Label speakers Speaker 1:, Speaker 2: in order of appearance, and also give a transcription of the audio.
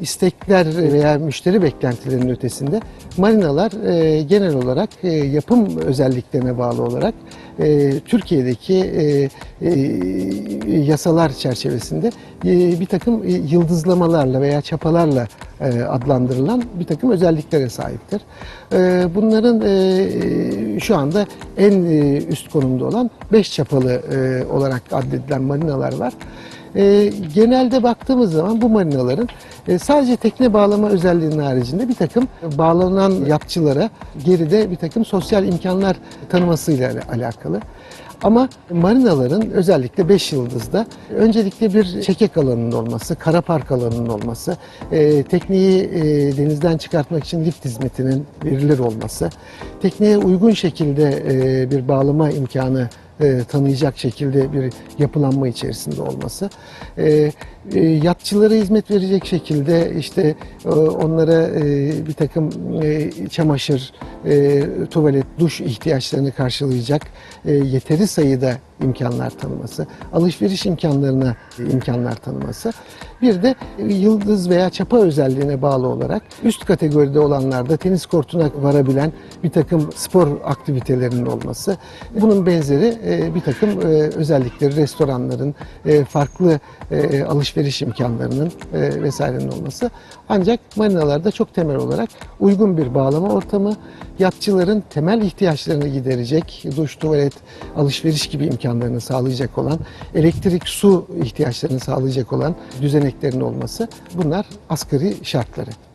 Speaker 1: istekler veya müşteri beklentilerinin ötesinde marinalar e, genel olarak e, yapım özelliklerine bağlı olarak e, Türkiye'deki e, e, yasalar çerçevesinde e, bir takım yıldızlamalarla veya çapalarla e, adlandırılan bir takım özelliklere sahiptir. E, bunların e, şu anda en e, üst konumda olan 5 çapalı e, olarak addedilen marinalar var. E, genelde baktığımız zaman bu marinaların e, sadece tekne bağlama özelliğinin haricinde bir takım bağlanan yapçılara geride bir takım sosyal imkanlar tanımasıyla alakalı. Ama marinaların özellikle 5 yıldızda öncelikle bir çekek alanının olması, kara park alanının olması, e, tekneyi e, denizden çıkartmak için lift hizmetinin verilir olması, tekneye uygun şekilde e, bir bağlama imkanı e, tanıyacak şekilde bir yapılanma içerisinde olması, e, e, yatçılara hizmet verecek şekilde işte e, onlara e, bir takım e, çamaşır, e, tuvalet, duş ihtiyaçlarını karşılayacak e, yeteri sayıda imkanlar tanıması, alışveriş imkanlarına imkanlar tanıması. Bir de yıldız veya çapa özelliğine bağlı olarak üst kategoride olanlarda tenis kortuna varabilen bir takım spor aktivitelerinin olması. Bunun benzeri e, bir takım e, özellikleri restoranların, e, farklı e, alışveriş imkanlarının e, vesairenin olması. Ancak marinalarda çok temel olarak uygun bir bağlama ortamı, yatçıların temel ihtiyaçlarını giderecek, duş, tuvalet, alışveriş gibi imkanlarını sağlayacak olan, elektrik, su ihtiyaçlarını sağlayacak olan düzeneklerin olması bunlar asgari şartları.